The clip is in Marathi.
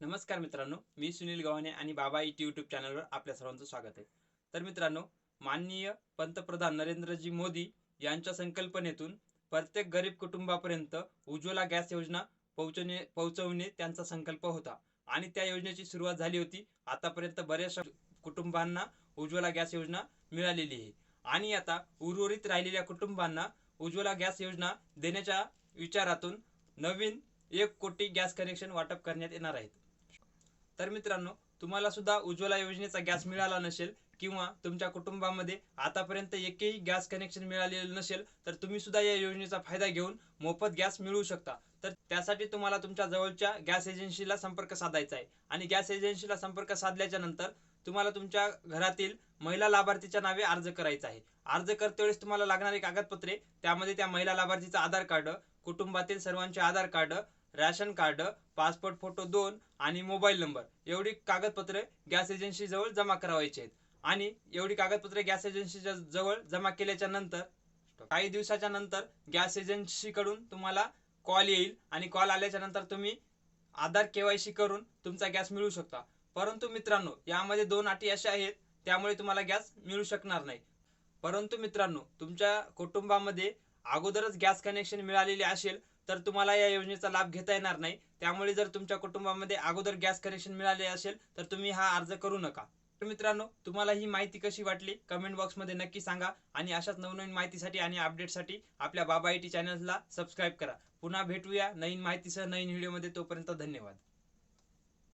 नमस्कार मित्रांनो मी सुनील गव्हाणे आणि बाबा इटी यूट्यूब चॅनलवर आपल्या सर्वांचं स्वागत आहे. तर मित्रांनो माननीय पंतप्रधान नरेंद्रजी मोदी यांच्या संकल्पनेतून प्रत्येक गरीब कुटुंबापर्यंत उज्ज्वला गॅस योजना पोहोचवणे पोहोचवणे त्यांचा संकल्प होता. आणि त्या योजनेची सुरुवात झाली होती. आतापर्यंत बऱ्याचशा कुटुंबांना उज्ज्वला गॅस योजना मिळालेली आहे. आणि आता उर्वरित राहिलेल्या कुटुंबांना उज्ज्वला गॅस योजना देण्याच्या विचारातून नवीन एक कोटी गॅस कनेक्शन वाटप करण्यात येणार आहेत. तर मित्रांनो तुम्हाला सुद्धा उज्ज्वला योजनेचा गॅस मिळाला नसेल किंवा तुमच्या कुटुंबामध्ये आतापर्यंत एकही गॅस कनेक्शन मिळालेलं नसेल तर तुम्ही सुद्धा या योजनेचा फायदा घेऊन मोफत गॅस मिळवू शकता. तर त्यासाठी तुम्हाला तुमच्या जवळच्या गॅस एजन्सीला संपर्क साधायचा आहे. आणि गॅस एजन्सीला संपर्क साधल्याच्या नंतर तुम्हाला तुमच्या घरातील महिला लाभार्थीच्या नावे अर्ज करायचा आहे. अर्ज करते वेळेस तुम्हाला लागणारी कागदपत्रे त्यामध्ये त्या महिला लाभार्थीचं आधार कार्ड कुटुंबातील सर्वांचे Aadhaar card ration card passport photo दोन आणि मोबाईल नंबर. एवढी कागदपत्रे गॅस एजन्सी जवळ जमा करावायची आहेत. आणि एवढी कागदपत्रे गॅस एजन्सीच्या जवळ जमा केल्याच्यानंतर काही दिवसाच्या नंतर गॅस एजन्सीकडून तुम्हाला कॉल येईल आणि कॉल आल्याच्यानंतर तुम्ही आधार केवायसी करून तुमचा गॅस मिळू शकता. परंतु मित्रांनो यामध्ये दोन अटी अशा आहेत त्यामुळे तुम्हाला गॅस मिळू शकणार नाही. परंतु मित्रांनो तुमच्या कुटुंबामध्ये अगोदरच गॅस कनेक्शन मिळालेले असेल तर तुम्हाला या योजनेचा लाभ घेता येणार नाही. त्यामुळे जर तुमच्या कुटुंबामध्ये अगोदर गॅस कनेक्शन मिळाले असेल तर तुम्ही हा अर्ज करू नका. तर मित्रांनो तुम्हाला ही माहिती कशी वाटली? कमेंट बॉक्समध्ये नक्की सांगा आणि अशाच नवनवीन माहितीसाठी आणि अपडेटसाठी आपल्या बाबा आय टी चॅनलला सबस्क्राईब करा. पुन्हा भेटूया नवीन माहितीसह नवीन व्हिडिओमध्ये. तोपर्यंत धन्यवाद.